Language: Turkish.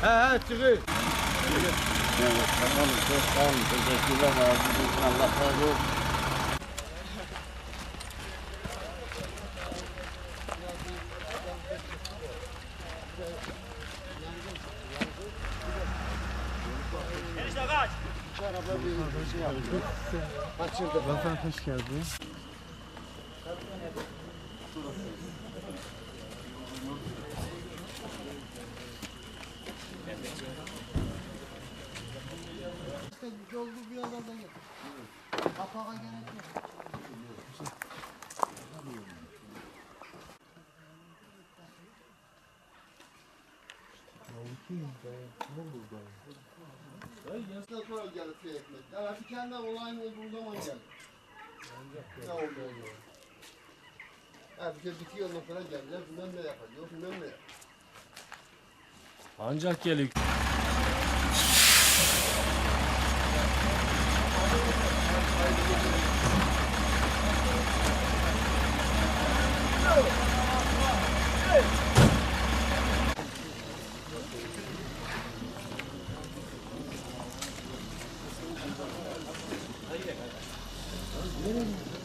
He he çıkıyor. Evet, tamam, çok sağ olun. Teşekkürler abi. Allah razı olsun. Zafer hoş geldin. İşte yol bu biraz da gel. Kapağa gerek yok. Yarısından sonra gelir köy ekmek. Ya artık kendi olayını olduğu zaman gelir. Ne oldu? Ha bir kez bitiyor ondan sonra geleceğiz. Bilmem ne yapacağız. Bilmem ne yapacağız. Ancak geliyor. Oh,